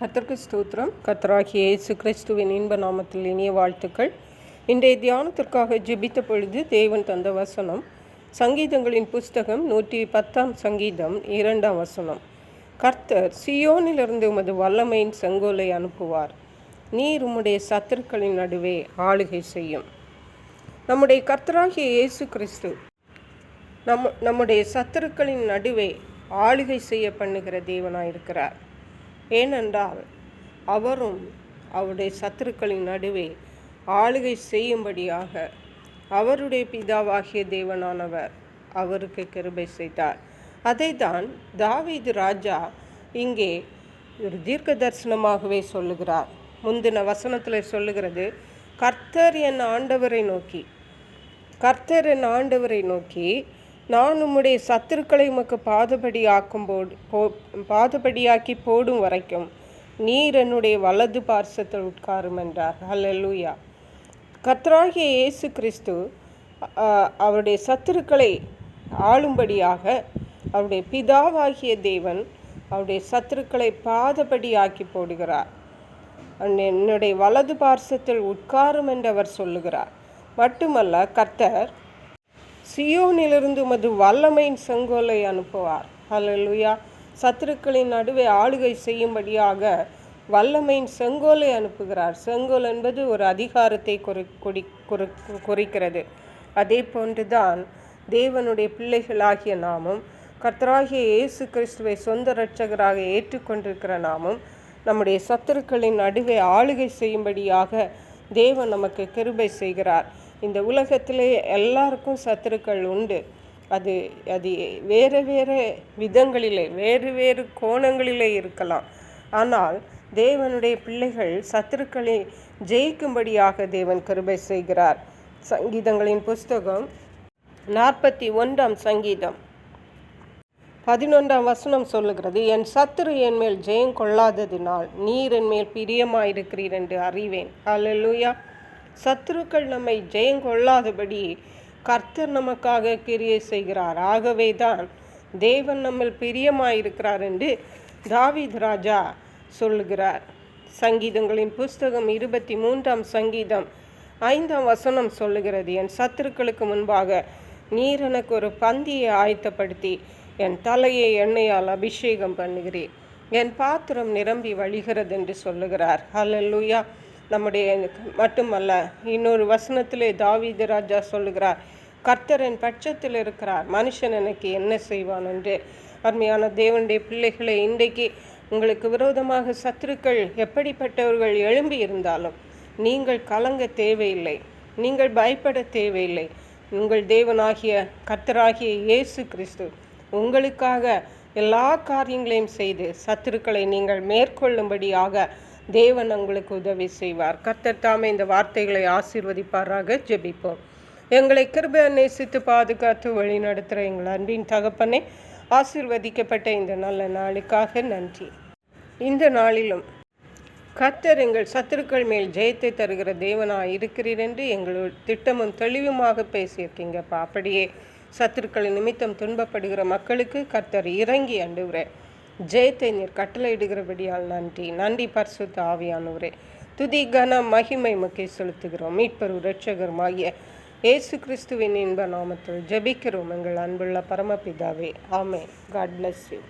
கத்திற்கு ஸ்தோத்திரம். கத்தராகிய இயேசு கிறிஸ்துவின் இன்ப நாமத்தில் இனிய வாழ்த்துக்கள். இன்றைய தியானத்திற்காக ஜெபித்த பொழுது தேவன் தந்த வசனம் சங்கீதங்களின் புஸ்தகம் நூற்றி பத்தாம் சங்கீதம் இரண்டாம் வசனம். கர்த்தர் சியோனிலிருந்து உமது வல்லமையின் செங்கோலை அனுப்புவார். நீர் உம்முடைய சத்துருக்களின் நடுவே ஆளுகை செய்யும். நம்முடைய கர்த்தராகிய இயேசு கிறிஸ்து நம் நம்முடைய சத்துருக்களின் நடுவே ஆளுகை செய்ய பண்ணுகிற தேவனாயிருக்கிறார். ஏனென்றால் அவரும் அவருடைய சத்துருக்களின் நடுவே ஆளுகை செய்யும்படியாக அவருடைய பிதாவாகிய தேவனானவர் அவருக்கு கிருபை செய்தார். அதை தான் தாவீது ராஜா இங்கே ஒரு தீர்க்க தரிசனமாகவே சொல்லுகிறார். முந்தின வசனத்தில் சொல்லுகிறது கர்த்தர் என் ஆண்டவரை நோக்கி கர்த்தர் என் ஆண்டவரை நோக்கி நான் உம்முடைய சத்துருக்களை உமக்கு பாதபடி ஆக்கும் போடு போ பாதபடியாக்கி போடும் வரைக்கும் நீர் என்னுடைய வலது பார்சத்தில் உட்காரும் என்றார். ஹalleluya. கத்ராகிய இயேசு கிறிஸ்து அவருடைய சத்துருக்களை ஆளும்படியாக அவருடைய பிதாவாகிய தேவன் அவருடைய சத்துருக்களை பாதபடி ஆக்கி போடுகிறார் என்னுடைய வலது பார்சத்தில் உட்காரும் என்று அவர் சொல்லுகிறார். மட்டுமல்ல கர்த்தர் சியோனிலிருந்து உமது வல்லமையின் செங்கோலை அனுப்புவார். ஹலலுயா சத்துருக்களின் நடுவே ஆளுகை செய்யும்படியாக வல்லமையின் செங்கோலை அனுப்புகிறார். செங்கோல் என்பது ஒரு அதிகாரத்தை குறி கொடி குறி குறிக்கிறது. அதே போன்றுதான் தேவனுடைய பிள்ளைகளாகிய நாமும் கர்த்தராகிய இயேசு கிறிஸ்துவை சொந்த இரட்சகராக ஏற்றுக்கொண்டிருக்கிற நாமும் நம்முடைய சத்துருக்களின் நடுவே ஆளுகை செய்யும்படியாக தேவன் நமக்கு கிருபை செய்கிறார். இந்த உலகத்திலே எல்லாருக்கும் சத்துருக்கள் உண்டு. அது அது வேறு வேறு விதங்களிலே வேறு வேறு கோணங்களிலே இருக்கலாம். ஆனால் தேவனுடைய பிள்ளைகள் சத்துருக்களை ஜெயிக்கும்படியாக தேவன் கிருபை செய்கிறார். சங்கீதங்களின் புஸ்தகம் நாற்பத்தி ஒன்றாம் சங்கீதம். பதினொன்றாம் வசனம் சொல்லுகிறது என் சத்துரு என் மேல் ஜெயம் கொள்ளாததினால் நீர் என் மேல் பிரியமாயிருக்கிறீர் என்று அறிவேன். அல்லூயா சத்துருக்கள் நம்மை ஜெயம் கொள்ளாதபடி கர்த்தர் நமக்காக கிரியை செய்கிறார். ஆகவே தான் தேவன் நம்மில் பிரியமாயிருக்கிறார் என்று தாவித் ராஜா சொல்லுகிறார். சங்கீதங்களின் புஸ்தகம் இருபத்தி மூன்றாம் சங்கீதம் ஐந்தாம் வசனம் சொல்லுகிறது என் சத்துருக்களுக்கு முன்பாக நீர் எனக்கு ஒரு பந்தியை ஆயத்தப்படுத்தி என் தலையை எண்ணெயால் அபிஷேகம் பண்ணுகிறேன் என் பாத்திரம் நிரம்பி வழிகிறது என்று சொல்லுகிறார். ஹலல்லுயா நம்முடைய மட்டுமல்ல இன்னொரு வசனத்திலே தாவீது ராஜா சொல்லுகிறார் கர்த்தரின் பட்சத்தில் இருக்கிறார். மனுஷன் எனக்கு என்ன செய்வான் என்று. அருமையான தேவனுடைய பிள்ளைகளை இன்றைக்கு உங்களுக்கு விரோதமாக சத்துருக்கள் எப்படிப்பட்டவர்கள் எழும்பி இருந்தாலும் நீங்கள் கலங்க தேவையில்லை. நீங்கள் பயப்பட தேவையில்லை. உங்கள் தேவனாகிய கர்த்தராகிய இயேசு கிறிஸ்து உங்களுக்காக எல்லா காரியங்களையும் செய்து சத்துருக்களை நீங்கள் மேற்கொள்ளும்படியாக தேவன் உங்களுக்கு உதவி செய்வார். கர்த்தர் தாமே இந்த வார்த்தைகளை ஆசீர்வதிப்பாராக. ஜெபிப்போம். எங்களை கிருபை நேசித்து பாதுகாத்து வழி நடத்துகிற எங்கள் அன்பின் தகப்பனே ஆசிர்வதிக்கப்பட்ட இந்த நல்ல நாளுக்காக நன்றி. இந்த நாளிலும் கர்த்தர் எங்கள் சத்துருக்கள் மேல் ஜெயத்தை தருகிற தேவனாக இருக்கிறீர் என்று எங்களோட திட்டமும் தெளிவுமாக பேசியிருக்கீங்கப்பா. அப்படியே சத்துருக்களின் நிமித்தம் துன்பப்படுகிற மக்களுக்கு கர்த்தர் இறங்கி அண்டுகிறேன் ஜெயத்தை நீர் கட்டளையிடுகிறபடியால் நன்றி. நன்றி பரிசுத்த ஆவியானவரே. துதி கன மகிமை முக்கிய செலுத்துகிறோம். மீட்பரு இரட்சகருமாகிய இயேசு கிறிஸ்துவின் இன்ப நாமத்தில் ஜெபிக்கிறோம் எங்கள் அன்புள்ள பரமபிதாவே. ஆமே காட் பிளஸ் யூ